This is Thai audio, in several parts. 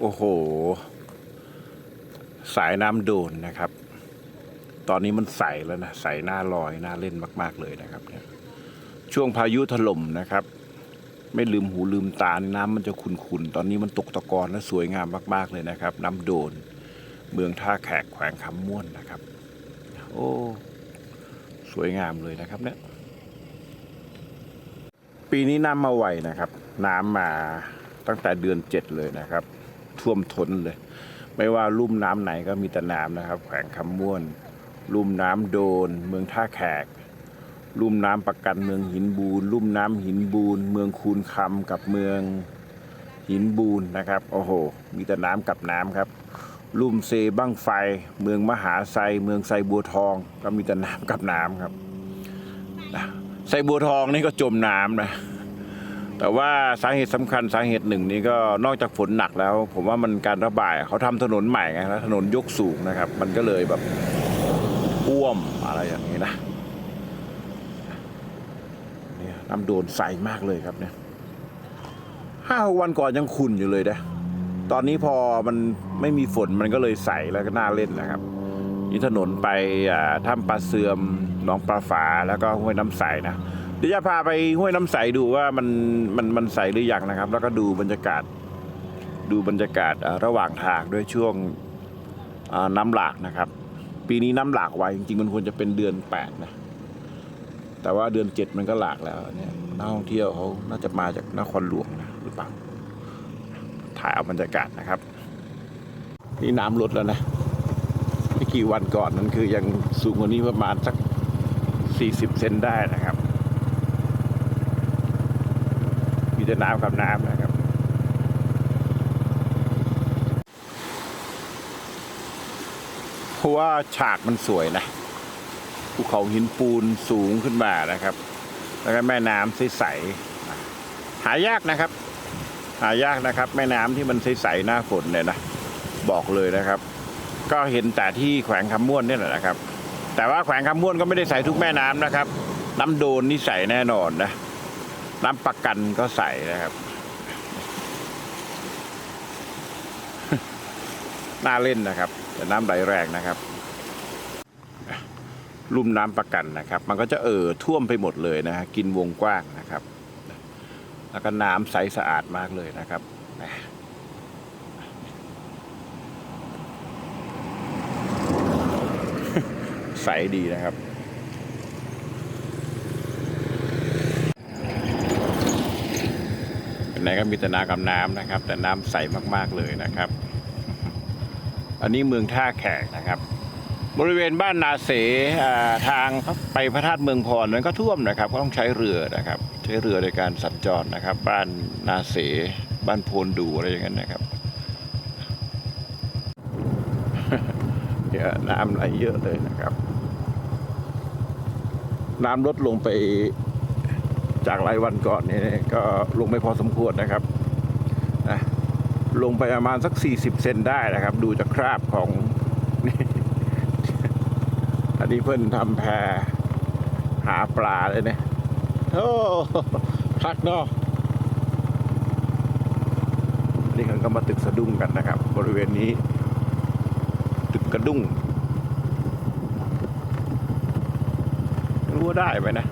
โอ้โห สายน้ำโดนนะครับ ตอนนี้มันใสแล้วนะ ใสหน้าลอยหน้าเล่นมาก ๆ เลยนะครับเนี่ยช่วงพายุถล่มนะครับ ไม่ลืมหูลืมตาน้ำมันจะขุ่นๆ ตอนนี้มันตกตะกอนและสวยงามมาก ๆ เลยนะครับ น้ำโดน เมืองท่าแขกแขวงคำม่วนนะครับ โอ้สวยงามเลยนะครับเนี่ยปีนี้น้ำมาไวนะครับ น้ำมาตั้งแต่เดือนเจ็ดเลยนะครับ ท่วมท้นเลย ไม่ว่าลุ่มน้ำไหนก็มีแต่น้ำนะครับ แขวงคำม่วน ลุ่มน้ำโดน เมืองท่าแขก ลุ่มน้ำประกันเมืองหินบูนลุ่มน้ำหินบูนเมืองคูนคำกับเมืองหินบูนนะครับ โอ้โห มีแต่น้ำกับน้ำครับ ลุ่มเซบ้างไฟ เมืองมหาไซ เมืองไซบัวทอง ก็มีแต่น้ำกับน้ำครับไซบัวทองนี่ก็จมน้ำนะ แต่ว่าสาเหตุสำคัญสาเหตุหนึ่งนี่ก็นอกจากฝนหนักแล้ว ผมว่ามันการระบายเขาทำถนนใหม่ไงแล้วถนนยกสูงนะครับ มันก็เลยแบบอ้วมอะไรอย่างนี้นะเนี่ยน้ำโดนใสมากเลยครับเนี่ยห้าวันก่อนยังขุ่นอยู่เลยนะตอนนี้พอมันไม่มีฝนมันก็เลยใสแล้วก็น่าเล่นนะครับนี่ถนนไปอ่าถ้ำปลาเสื่อมหนองปลาฝาแล้วก็ห้วยน้ำใสนะ เดี๋ยวจะพาไปห้วยน้ำใสดูว่ามันมันมันใสหรือยังนะครับ แล้วก็ดูบรรยากาศ ดูบรรยากาศอ่าระหว่างทางด้วยช่วงอ่าน้ำหลากนะครับ ปีนี้น้ำหลากไวจริงๆมันควรจะเป็นเดือนแปดนะ แต่ว่าเดือนเจ็ดมันก็หลากแล้วเนี่ยนักท่องเที่ยวเขาน่าจะมาจากนครหลวงนะหรือเปล่า ถ่ายเอาบรรยากาศนะครับ นี่น้ำลดแล้วนะไม่กี่วันก่อนนั้นคือยังสูงกว่านี้ประมาณสักสี่สิบเซนได้นะครับ มีแต่น้ำกับน้ำนะครับเพราะว่าฉากมันสวยนะภูเขาหินปูนสูงขึ้นมานะครับ แล้วก็แม่น้ำใสๆหายากนะครับ หายากนะครับ แม่น้ำที่มันใสๆหน้าฝนเนี่ยนะบอกเลยนะครับ ก็เห็นแต่ที่แขวงคำม่วนนี่แหละนะครับ แต่ว่าแขวงคำม่วนก็ไม่ได้ใสทุกแม่น้ำนะครับน้ำโดนนี่ใสแน่นอนนะ น้ำประกันก็ใส่นะครับ น่าเล่นนะครับ แต่น้ำไหลแรงนะครับ ลุ่มน้ำประกันนะครับ มันก็จะเอ่อท่วมไปหมดเลยนะฮะกินวงกว้างนะครับ แล้วก็น้ำใสสะอาดมากเลยนะครับใสดีนะครับ ไหนก็มีแต่นากับน้ำนะครับ แต่น้ำใสมากๆเลยนะครับ อันนี้เมืองท่าแขกนะครับ บริเวณบ้านนาเสทางไปพระธาตุเมืองพรนั้นก็ท่วมนะครับก็ต้องใช้เรือนะครับ ใช้เรือในการสัญจรนะครับ บ้านนาเสบ้านโพนดูอะไรอย่างนั้นนะครับเนี่ยน้ำไหลเยอะเลยนะครับ น้ำลดลงไป จากหลายวันก่อนนี่ก็ลงไปพอสมควรนะครับนะลงไปประมาณสัก 40 เซนได้นะครับ ดูจากคราบของนี่อันนี้เพื่อนทำแพหาปลาเลยเนี่ยโอ้คักเนาะนี่เขาก็มาตึกสะดุ้งกันนะครับ บริเวณนี้ ตึกกระดุ้งรู้ว่าได้ไหมนะ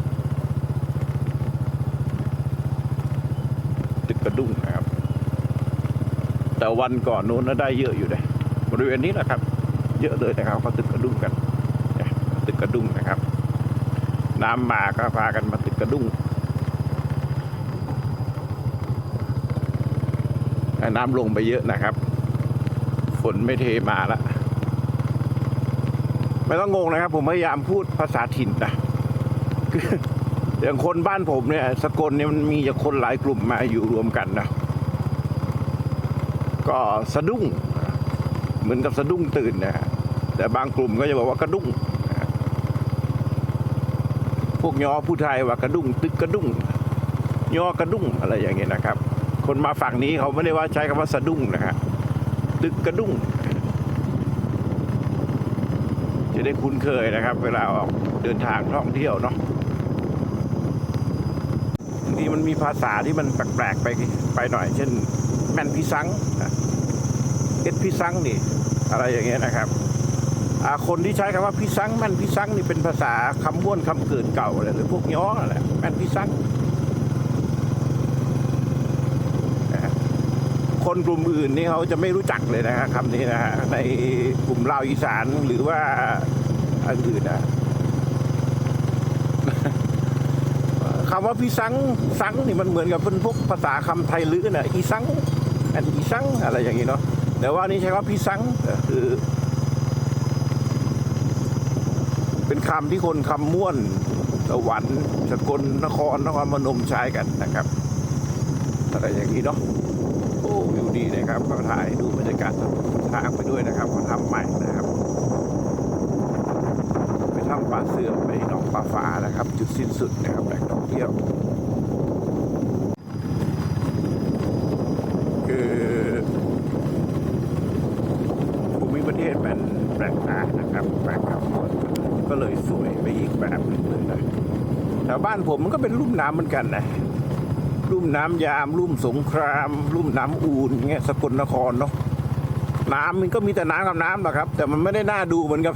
กระดุ้งนะครับ แต่วันก่อนนู้นน่ได้เยอะอยู่เลยบริเวณนี้แหละครับ เยอะเลยนะครับเขาตึกกระดุ้งกันตึกกระดุ้งนะครับ น้ำมาก็พากันมาตึกกระดุ้งน้ำลงไปเยอะนะครับ ฝนไม่เทมาละไม่ต้องงงนะครับ ผมพยายามพูดภาษาถิ่นนะคือ อย่างคนบ้านผมเนี่ยสกลเนี่ยมันมีจากคนหลายกลุ่มมาอยู่รวมกันนะก็สะดุ้ง เหมือนกับสะดุ้งตื่นนะแต่บางกลุ่มก็จะบอกว่ากระดุ้งพวกยอผู้ไทยว่ากระดุ้งตึกกระดุ้งยอกระดุ้งอะไรอย่างเงี้ยนะครับ คนมาฝั่งนี้เขาไม่ได้ว่าใช้คำว่าสะดุ้งนะฮะตึกกระดุ้งจะได้คุ้นเคยนะครับ เวลาออกเดินทางท่องเที่ยวเนาะางทีมันมีภาษาที่มันแปลกๆไปไปหน่อย เช่น แมนพิซังเอ็ดพี่ซังนี่ อะไรอย่างเงี้ยนะครับคนที่ใช้คำว่าพี่ซังแม่นพี่ซังนี่เป็นภาษาคำม้วนคำเกิดเก่าอะไรหรือพวกย้อนั่นแหละแม่นพี่ซังคนกลุ่มอื่นนี่เขาจะไม่รู้จักเลยนะฮะคำนี้นะฮะในกลุ่มลาวอีสานหรือว่าอันอื่นนะ คำว่าพี่ซังซังนี่มันเหมือนกับเป็นพวกภาษาคำไทยลื้อน่ะอีซังอันอีซังอะไรอย่างนี้เนาะแต่ว่านี่ใช้ว่าพี่ซังคือ เป็นคำที่คนคำม่วนสวรรค์สกลนครนครพนมใช้กันนะครับอะไรอย่างนี้เนาะโอ้วิวดีนะครับก็ถ่ายดูบรรยากาศทางไปด้วยนะครับเขาทำใหม่นะครับ ไปถ้ำป่าเสือไปหนองป่าฟ้านะครับ จุดสิ้นสุดนะครับแหล่งท่องเที่ยว คือภูมิประเทศมันแปลกตานะครับแปลกครับก็เลยสวยไปอีกแบบหนึ่งเลยนะแถวบ้านผมมันก็เป็นลุ่มน้ำเหมือนกันนะลุ่มน้ำยาม ลุ่มสงคราม ลุ่มน้ำอูนเงี้ยสกลนครเนาะน้ำมันก็มีแต่น้ำกับน้ำแหละครับ แต่มันไม่ได้น่าดูเหมือนกับ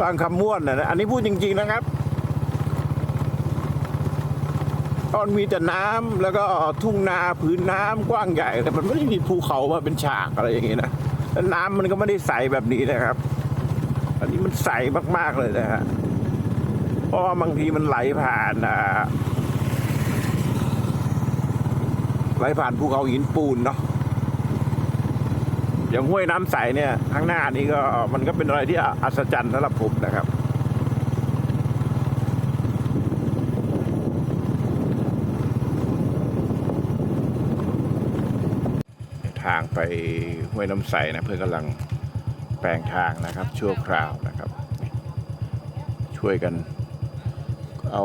ฟังคำม้วนนะอันนี้พูดจริง ๆนะครับตอนมีแต่น้ำแล้วก็ทุ่งนาผืนน้ำกว้างใหญ่แต่มันไม่ได้มีภูเขามาเป็นฉากอะไรอย่างนี้นะแล้วน้ำมันก็ไม่ได้ใสแบบนี้นะครับ อันนี้มันใสมากๆเลยนะฮะเพราะว่าบางทีมันไหลผ่านอ่าไหลผ่านภูเขาหินปูนเนาะ อย่างห้วยน้ำใสเนี่ยข้างหน้านี้ก็มันก็เป็นอะไรที่อัศจรรย์สำหรับผมนะครับทางไปห้วยน้ำใสนะเพื่อนกำลังแปลงทางนะครับ ชั่วคราวนะครับ ช่วยกัน เอา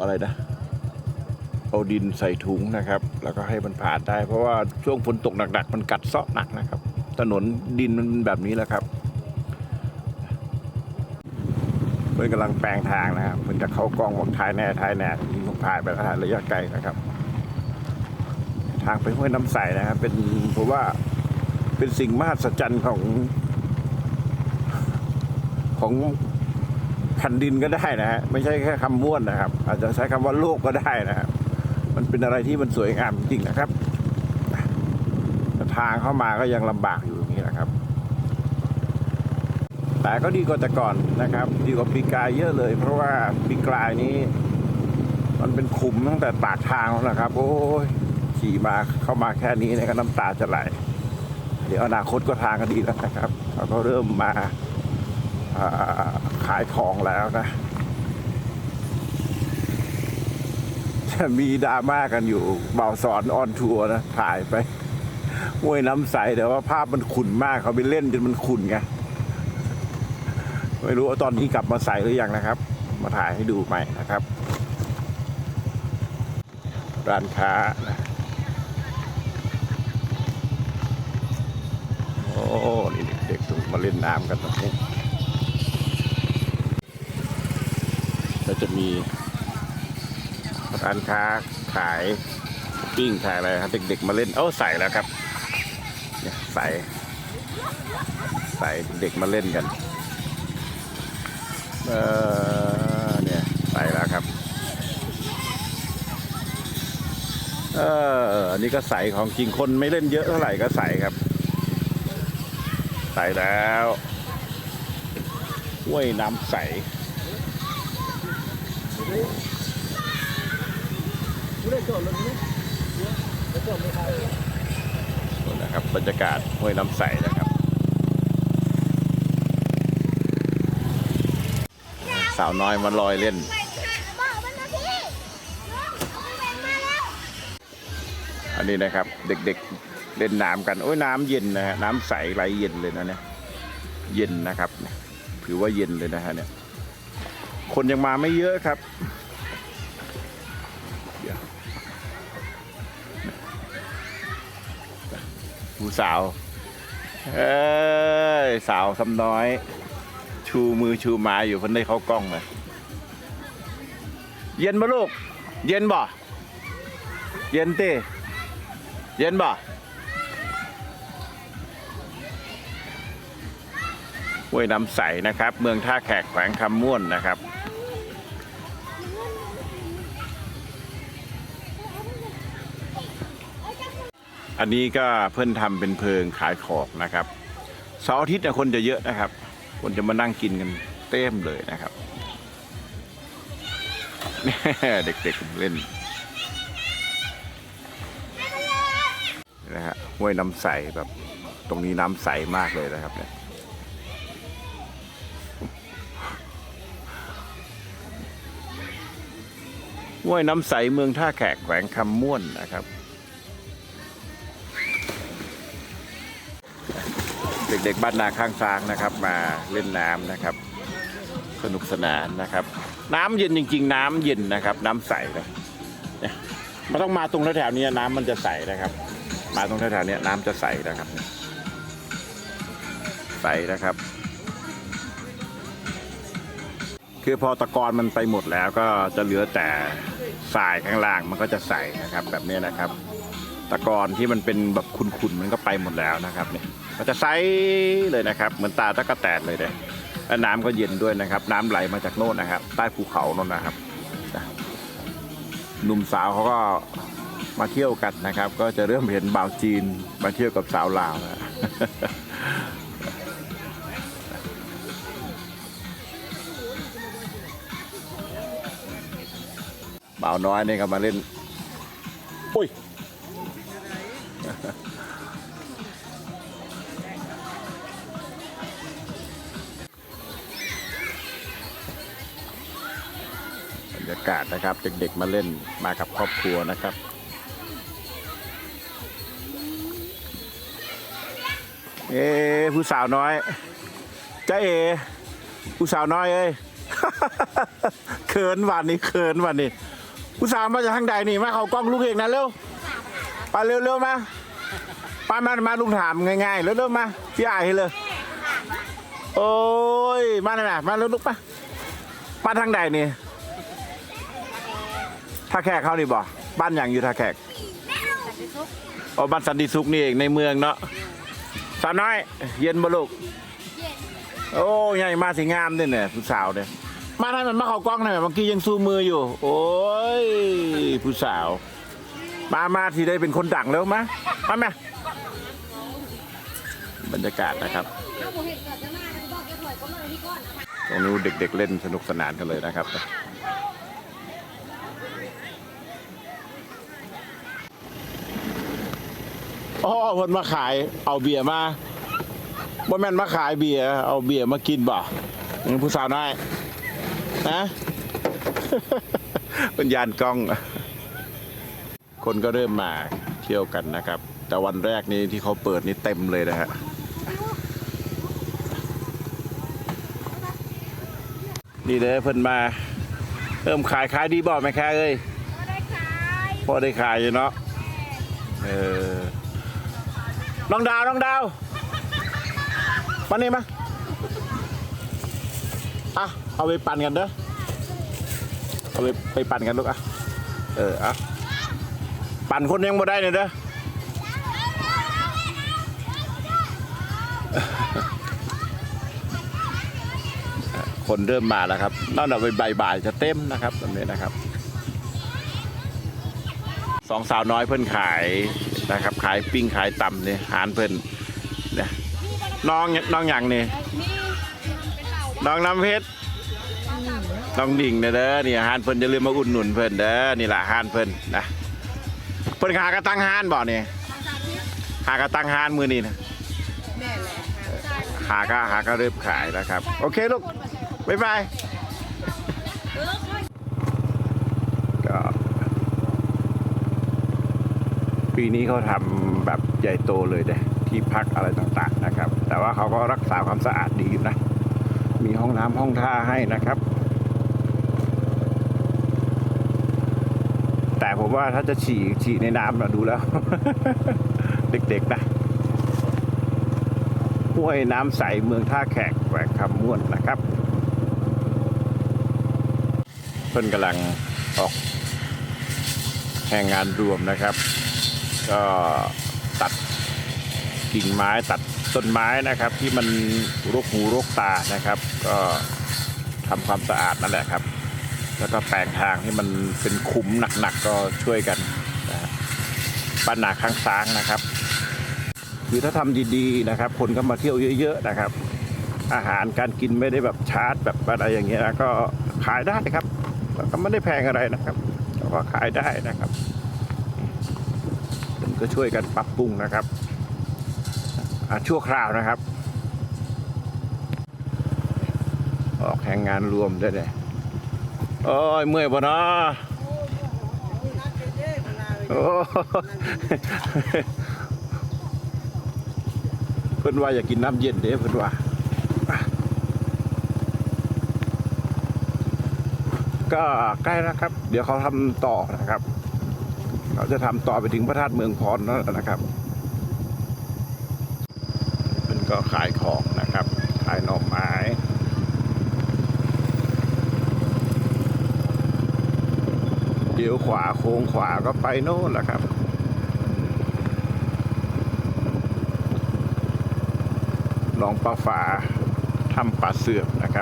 อะไรนะเอาดินใส่ถุงนะครับ แล้วก็ให้มันผ่านได้ เพราะว่าช่วงฝนตกหนัก ๆ มันกัดเซาะหนักนะครับ ถนนดินมันแบบนี้แหละครับเพื่อนกำลังแปลงทางนะครับมันจะเข้ากล้องบอกท้ายแน่ท้ายแน่ยิงลงถ่ายไปถ่ายระยะไกลนะครับ ทางไปห้วยน้ำใสนะครับ เป็นผมว่าเป็นสิ่งมหัศจรรย์ของ ของแผ่นดินก็ได้นะฮะไม่ใช่แค่คำม้วนนะครับ อาจจะใช้คำว่าโลกก็ได้นะครับมันเป็นอะไรที่มันสวยงามจริงๆนะครับ ทางเข้ามาก็ยังลำบากอยู่อย่างนี้นะครับ แต่ก็ดีกว่าแต่ก่อนนะครับดีกว่าปีกายเยอะเลย เพราะว่าปีกลายนี้ มันเป็นขุมตั้งแต่ปากทางแล้วนะครับ โอ้ยขี่มาเข้ามาแค่นี้เนยก็น้ำตาจะไหลเดี๋ยวอนาคตก็ทางก็ดีแล้วนะครับเขาก็เริ่มมาอ่าขายของแล้วนะจะมีดราม่ากันอยู่เบาสอนออนทัวร์นะ ถ่ายไป ห้วยน้ำใสแต่ว่าภาพมันขุ่นมากเขาไปเล่นจนมันขุ่นไงไม่รู้ว่าตอนนี้กลับมาใสหรือยังนะครับ มาถ่ายให้ดูใหม่นะครับ ร้านค้านะโอ้นี่เด็กๆมาเล่นน้ำกันตรงนี้ก็จะมีร้านค้าขายปิ้งขายอะไรครับเด็กๆมาเล่นเอ้าใส่แล้วครับ เนี่ยใส่ใส่เด็กมาเล่นกัน เออเนี่ยใส่แล้วครับ เอออันนี้ก็ใสของจริงคนไม่เล่นเยอะเท่าไหร่ก็ใสครับ ใสแล้วห้วยน้ำใสนี่ นะครับบรรยากาศห้วยน้ำใสนะครับ สาวน้อยมาลอยเล่นอันนะพี่เอาไปแบ่งมาแล้วอันนี้นะครับเด็กๆเล่นน้ำกันโอ้ยน้ำเย็นนะฮะน้ำใสไหลเย็นเลยนะเนี่ยเย็นนะครับถือว่าเย็นเลยนะฮะเนี่ยคนยังมาไม่เยอะครับ ผู้สาว เอ้ยสาวคำน้อย ชูมือชูไม้อยู่เพิ่นได้เข้ากล้องเลยเย็นปะลูก เย็นบ่ เย็นเต้เย็นบ่ห้วยน้ำใสนะครับ เมืองท่าแขกแขวงคำม่วนนะครับ อันนี้ก็เพิ่นทำเป็นเพิงขายของนะครับเสาร์อาทิตย์เนี่ยคนจะเยอะนะครับ คนจะมานั่งกินกันเต็มเลยนะครับเด็กๆเล่นนะฮะห้วยน้ำใสแบบตรงนี้น้ำใสมากเลยนะครับเนี่ยห้วยน้ำใสเมืองท่าแขกแขวงคำม่วนนะครับ ด็กๆบ้านนาข้างซางนะครับ มาเล่นน้ำนะครับ สนุกสนานนะครับ น้ำเย็นจริง ๆ น้ำเย็นนะครับ น้ำใสเลยเนี่ยมันต้องมาตรงแถวๆนี้น้ำมันจะใสนะครับ มาตรงแถวๆนี้น้ำจะใสนะครับ ใสนะครับ คือพอตะกอนมันไปหมดแล้วก็จะเหลือแต่ทรายข้างล่างมันก็จะใสนะครับ แบบนี้นะครับ ตะกอนที่มันเป็นแบบขุ่นๆมันก็ไปหมดแล้วนะครับเนี่ย มันจะใสเลยนะครับ เหมือนตาตะกะแตนเลยเนี่ยและน้ำก็เย็นด้วยนะครับ น้ำไหลมาจากโน่นนะครับ ใต้ภูเขาโน่นนะครับหนุ่มสาวเขาก็มาเที่ยวกันนะครับ ก็จะเริ่มเห็นบ่าวจีนมาเที่ยวกับสาวลาวนะบ่าวน้อยนี่ก็มาเล่นากาศนะครับ เด็กๆมาเล่นมากับครอบครัวนะครับเอ้ผู้สาวน้อยจ้าเอผู้สาวน้อยเอ้ยเขินวันนี้เขินวันนี้ผู้สาวมาจากทางใดนี่มาเขากล้องลูกเอกนะเร็วไปเร็วๆมาไปมามาลุงถามง่ายๆเร็วๆมาพี่อายให้เลยโอ้ยมาหน่อยมาเร็วลูกมามาทางใดนี่ ท่าแขกเขานี่บ่บ้านอย่างอยู่ท่าแขกอ๋อบ้านสันติสุขนี่เองในเมืองเนาะสาวน้อย เย็นบ่ลูกโอ้ยใหญ่มาสิงามเนี่ยเนี่ยผู้สาวเนี่ยมาทำไมมาเขากล้องหน่อยเมื่อกี้ยังสู้มืออยู่ โอ้ยผู้สาว มามาทีได้เป็นคนดังแล้วมะมามาบรรยากาศนะครับเอาผมเห็นเกิดจะมาแล้วบอกแกถอยก็มาที่ก้อนนะคะตรงนู้นเด็กๆเล่นสนุกสนานกันเลยนะครับ อ๋อคนมาขายเอาเบียร์มาบ่แม่นมาขายเบียร์เอาเบียร์มากินบ่อืมผู้สาวน้อยนะเป็นยานกล้อง คนก็เริ่มมาเที่ยวกันนะครับ แต่วันแรกนี้ที่เขาเปิดนี่เต็มเลยนะฮะนี่เลยเพิ่นมาเริ่มขายขายดีบ่แม่ค้าเอ้ยก็ได้ขายพอได้ขายอยู่เนาะเออ น้องดาว น้องดาว มานี่มาอะ เอาไปปั่นกันเด้อ เอาไปไปปั่นกันลูกอะ เอออะปั่นคนยังบ่ได้เนี่ยเด้อ คนเริ่มมาแล้วครับนั่นเอาไปบ่ายๆจะเต็มนะครับแบบนี้นะครับ สองสาวน้อยเพิ่นขาย นะครับ ขายปิ้งขายตำเนี่ยหารเพิ่นเนี่ยน้องน้องหยังนี่น้องน้ำเพชรน้องดิ่งเนี่ยเด้อนี่อาหารเพิ่นอย่าลืมมาอุดหนุนเพิ่นเด้อนี่แหละอาหารเพิ่นนะเพิ่นขากระตังหานบ่เนี่ยหากระตังหานมือนี่นะหาก็หาก็เริ่มขายแล้วครับ โอเคลูกบ๊ายบาย ก็ ปีนี้เขาทำแบบใหญ่โตเลยเด้ที่พักอะไรต่างๆนะครับ แต่ว่าเขาก็รักษาความสะอาดดีนะ มีห้องน้ำห้องท่าให้นะครับ แต่ผมว่าถ้าจะฉี่ฉี่ในน้ำนะดูแล้ว เด็กๆนะห้วยน้ำใสเมืองท่าแขกแขวงคำม่วนนะครับเพิ่นกำลังออกแห่งงานรวมนะครับ ก็ตัดกิ่งไม้ตัดต้นไม้นะครับ ที่มันรกหูรกตานะครับ ก็ทำความสะอาดนั่นแหละครับ แล้วก็แปลงทางให้มันเป็นขุมหนักๆก็ช่วยกันนะปัญหาข้างซ้างนะครับ คือถ้าทำดีๆนะครับ คนก็มาเที่ยวเยอะๆนะครับ อาหารการกินไม่ได้แบบชาร์จแบบอะไรอย่างเงี้ยนะก็ขายได้ครับ ก็ไม่ได้แพงอะไรนะครับแต่ว่าขายได้นะครับ ก็ช่วยกันปรับปรุงนะครับชั่วคราวนะครับ ออกแข่งงานรวมได้เลยโอ้ยเมื่อยปะนะโอ้เพิ่อนว่าอยากกินน้ำเย็นเด้เพิ่อนว่าก็ใกล้แล้วครับ เดี๋ยวเขาทำต่อนะครับ เขาจะทำต่อไปถึงพระธาตุเมืองพรนั่นแหละนะครับมันก็ขายของนะครับ ขายหน่อไม้เดี๋ยวขวาโค้งขวาก็ไปโน่นแหละครับหนองปลาฝาถ้ำป่าเสือกนะ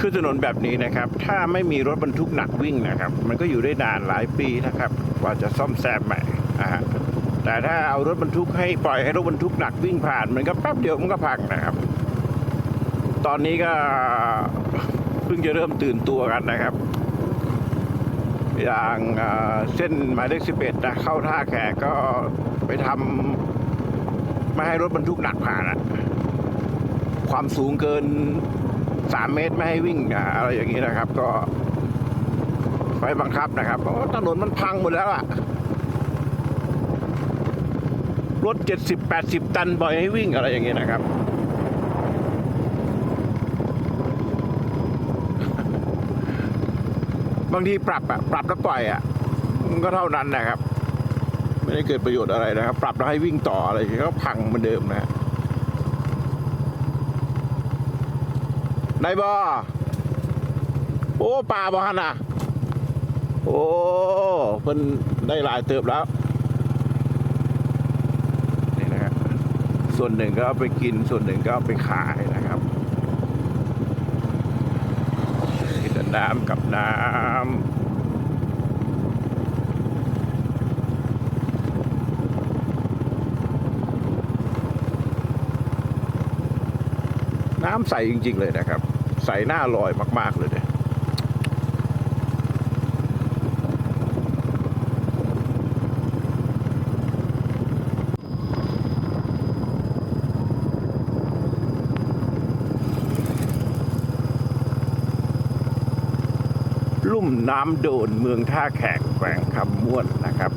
คือถนนแบบนี้นะครับ ถ้าไม่มีรถบรรทุกหนักวิ่งนะครับ มันก็อยู่ได้นานหลายปีนะครับกว่าจะซ่อมแซมใหม่นะฮะแต่ถ้าเอารถบรรทุกให้ปล่อยให้รถบรรทุกหนักวิ่งผ่าน มันก็แป๊บเดียวมันก็พังนะครับ ตอนนี้ก็เพิ่งจะเริ่มตื่นตัวกันนะครับ อย่างเอ่อเส้นหมายเลขสิบเอ็ดนะเข้าท่าแขกก็ไปทำไม่ให้รถบรรทุกหนักผ่านอะความสูงเกิน สามเมตรไม่ให้วิ่งอะอะไรอย่างนี้นะครับ ก็ไฟบังคับนะครับถนนมันพังหมดแล้วอะรถเจ็ดสิบแปดสิบตันปล่อยให้วิ่งอะไรอย่างนี้นะครับบางทีปรับอะปรับแล้วปล่อยอะมันก็เท่านั้นนะครับ ไม่ได้เกิดประโยชน์อะไรนะครับ ปรับแล้วให้วิ่งต่ออะไรอย่างเงี้ยก็พังเหมือนเดิมนะ ฮะนายบอโอ้ปลาบอฮันอะ โอ้เพิ่นได้หลายเติบแล้วนี่นะครับส่วนหนึ่งก็เอาไปกินส่วนหนึ่งก็เอาไปขายนะครับกินแต่น้ำกับน้ำน้ำใสจริง ๆ เลยนะครับ ใสหน้าลอยมาก ๆ เลยเนี่ยลุ่มน้ำโดนเมืองท่าแขกแขวงคำม่วนนะครับ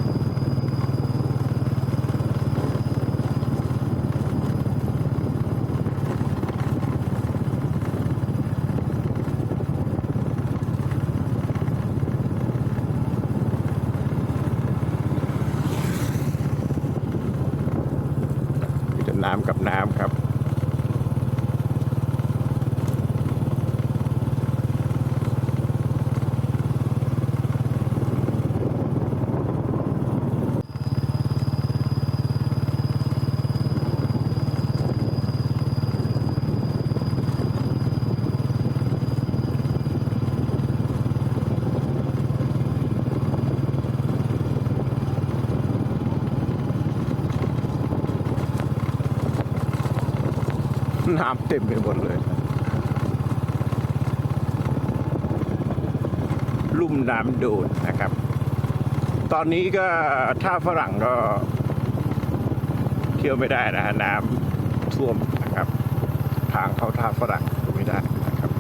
น้ำเต็มไปหมดเลย ลุ่มน้ำโดนนะครับ ตอนนี้ก็ท่าฝรั่งก็ เที่ยวไม่ได้นะฮะน้ำท่วมนะครับ ทางเข้าท่าฝรั่งไม่ได้นะครับ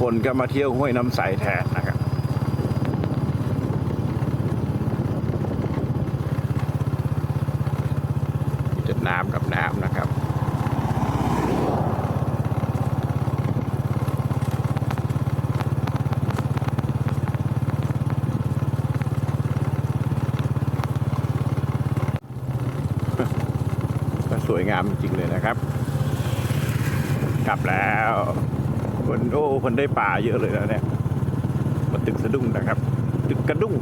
คนก็มาเที่ยวห้วยน้ำใสแทนนะครับ มีแต่น้ำกับน้ำนะครับ น สวยงามจริงๆเลยนะครับ กลับแล้วคนโอ้คนได้ป่าเยอะเลยแล้วเนี่ยมาตึกสะดุ้งนะครับ ตึกกระดุ้ง